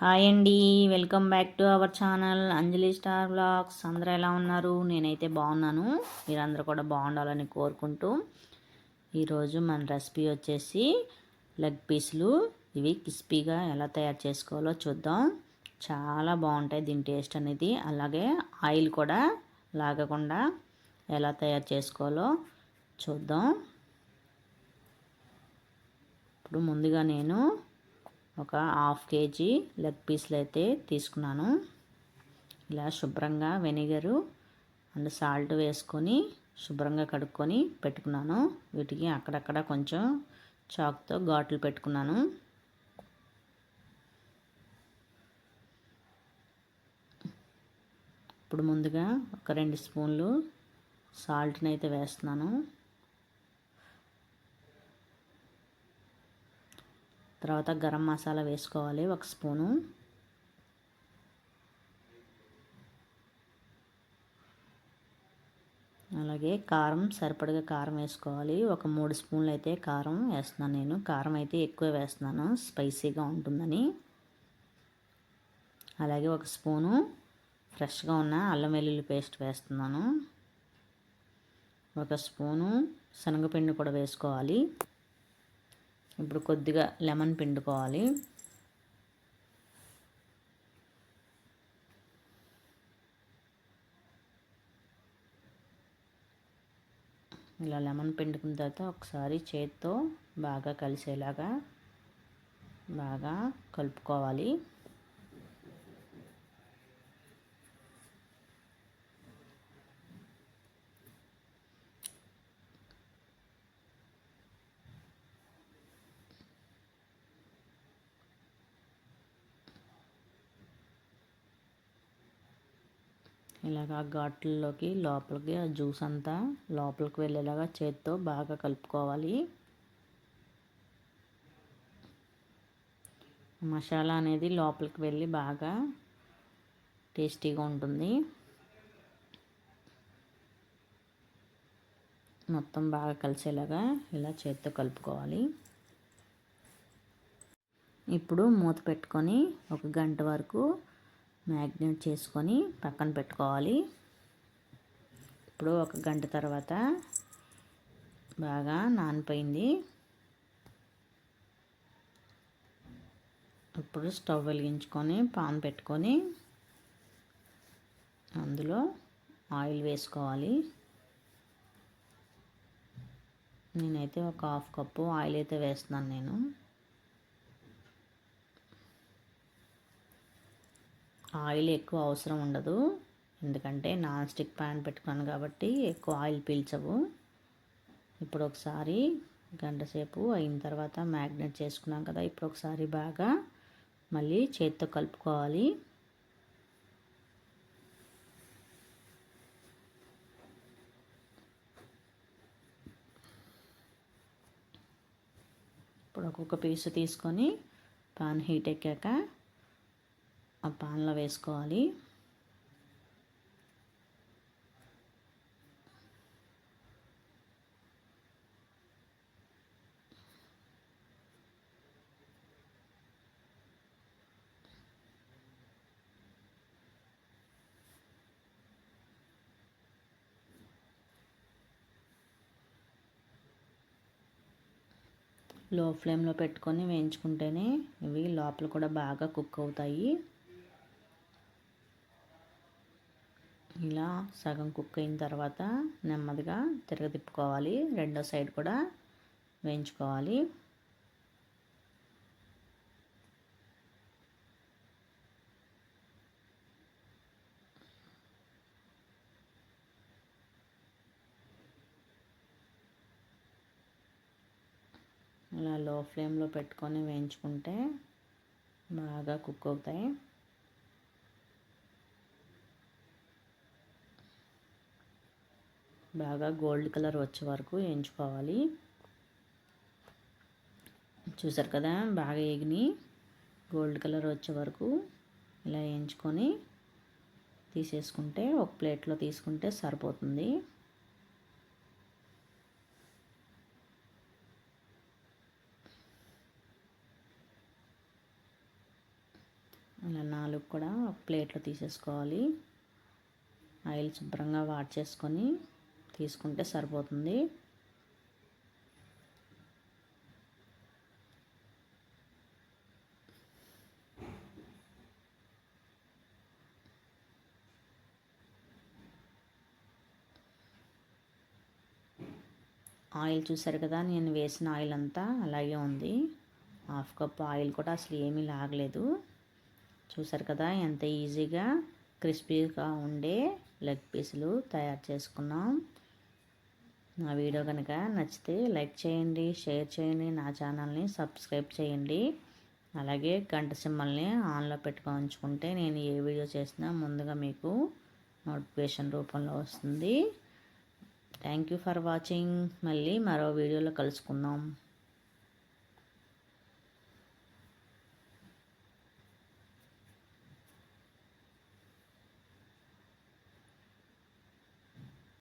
Hi అండి welcome back to our channel Anjali star blogs. అందరూ ఎలా ఉన్నారు? నేనైతే బాగున్నాను. మీరందరూ కూడా బాగుండాలని కోరుకుంటూ ఈరోజు మన రెసిపీ వచ్చేసి లెగ్ పీసులు. ఇవి క్రిస్పీగా ఎలా తయారు చేసుకోవాలో చూద్దాం. చాలా బాగుంటాయి దీని టేస్ట్ అనేది. అలాగే ఆయిల్ కూడా లాగకుండా ఎలా తయారు చేసుకోవాలో చూద్దాం. ఇప్పుడు ముందుగా నేను ఒక హాఫ్ కేజీ లెగ్ పీస్లు అయితే తీసుకున్నాను. ఇలా శుభ్రంగా వెనిగరు అండ్ సాల్ట్ వేసుకొని శుభ్రంగా కడుక్కొని పెట్టుకున్నాను. వీటికి అక్కడక్కడ కొంచెం చాక్తో ఘాట్లు పెట్టుకున్నాను. ఇప్పుడు ముందుగా ఒక రెండు స్పూన్లు సాల్ట్ని అయితే వేస్తున్నాను. తర్వాత గరం మసాలా వేసుకోవాలి ఒక స్పూను. అలాగే కారం సరిపడగా కారం వేసుకోవాలి. ఒక మూడు స్పూన్లు అయితే కారం వేస్తున్నాను నేను. కారం అయితే ఎక్కువ వేస్తున్నాను. స్పైసీగా ఉంటుందని. అలాగే ఒక స్పూను ఫ్రెష్గా ఉన్న అల్లం వెల్లుల్లి పేస్ట్ వేస్తున్నాను. ఒక స్పూను శనగపిండి కూడా వేసుకోవాలి. ఇప్పుడు కొద్దిగా లెమన్ పిండుకోవాలి. ఇలా లెమన్ పిండుకున్న తర్వాత ఒకసారి చేత్తో బాగా కలిసేలాగా బాగా కలుపుకోవాలి. ఇలాగ ఘాట్లలోకి లోపలికి ఆ జ్యూస్ అంతా లోపలికి వెళ్ళేలాగా చేత్తో బాగా కలుపుకోవాలి. మసాలా అనేది లోపలికి వెళ్ళి బాగా టేస్టీగా ఉంటుంది. మొత్తం బాగా కలిసేలాగా ఇలా చేత్తో కలుపుకోవాలి. ఇప్పుడు మూత పెట్టుకొని ఒక గంట వరకు మ్యాగ్నేట్ చేసుకొని పక్కన పెట్టుకోవాలి. ఇప్పుడు ఒక గంట తర్వాత బాగా నానిపోయింది. ఇప్పుడు స్టవ్ వెలిగించుకొని పాన్ పెట్టుకొని అందులో ఆయిల్ వేసుకోవాలి. నేనైతే ఒక హాఫ్ కప్పు ఆయిల్ అయితే వేస్తున్నాను నేను. ఆయిల్ ఎక్కువ అవసరం ఉండదు. ఎందుకంటే నాన్ స్టిక్ ప్యాన్ పెట్టుకున్నాను కాబట్టి ఎక్కువ ఆయిల్ పీల్చవు. ఇప్పుడు ఒకసారి గంట సేపు అయిన తర్వాత మ్యాగ్నెట్ చేసుకున్నాం కదా ఇప్పుడు ఒకసారి బాగా మళ్ళీ చేతితో కలుపుకోవాలి. ఇప్పుడు ఒక్కొక్క పీసు తీసుకొని పాన్ హీట్ ఎక్కాక ఆ పాన్లో వేసుకోవాలి. లో ఫ్లేమ్లో పెట్టుకొని వేయించుకుంటేనే ఇవి లోపల కూడా బాగా కుక్ అవుతాయి. ఇలా సగం కుక్ అయిన తర్వాత నెమ్మదిగా తిరగతిప్పుకోవాలి. రెండో సైడ్ కూడా వేయించుకోవాలి. అలా లో ఫ్లేమ్లో పెట్టుకొని వేయించుకుంటే బాగా కుక్ అవుతాయి. బాగా గోల్డ్ కలర్ వచ్చే వరకు వేయించుకోవాలి చూసారు కదా బాగా ఎగిని గోల్డ్ కలర్ వచ్చే వరకు ఇలా వేయించుకొని తీసేసుకుంటే ఒక ప్లేట్లో తీసుకుంటే సరిపోతుంది. అలా నాలుగు కూడా ఒక ప్లేట్లో తీసేసుకోవాలి. ఆయిల్ శుభ్రంగా వాట్ చేసుకొని తీసుకుంటే సరిపోతుంది. ఆయిల్ చూసారు కదా నేను వేసిన ఆయిల్ అంతా అలాగే ఉంది. హాఫ్ కప్ ఆయిల్ కూడా అసలు ఏమీ లాగలేదు. చూసారు కదా ఎంత ఈజీగా క్రిస్పీగా ఉండే లెగ్ పీసులు తయారు చేసుకున్నాం. నా వీడియో కనుక నచ్చితే లైక్ చేయండి షేర్ చేయండి నా ఛానల్ని సబ్స్క్రైబ్ చేయండి. అలాగే గంట సింబల్ని ఆన్లో పెట్టుకొని ఉంచుకుంటే నేను ఏ వీడియో చేసినా ముందుగా మీకు నోటిఫికేషన్ రూపంలో వస్తుంది. Thank you for watching. మళ్ళీ మరో వీడియోలో కలుసుకుందాం.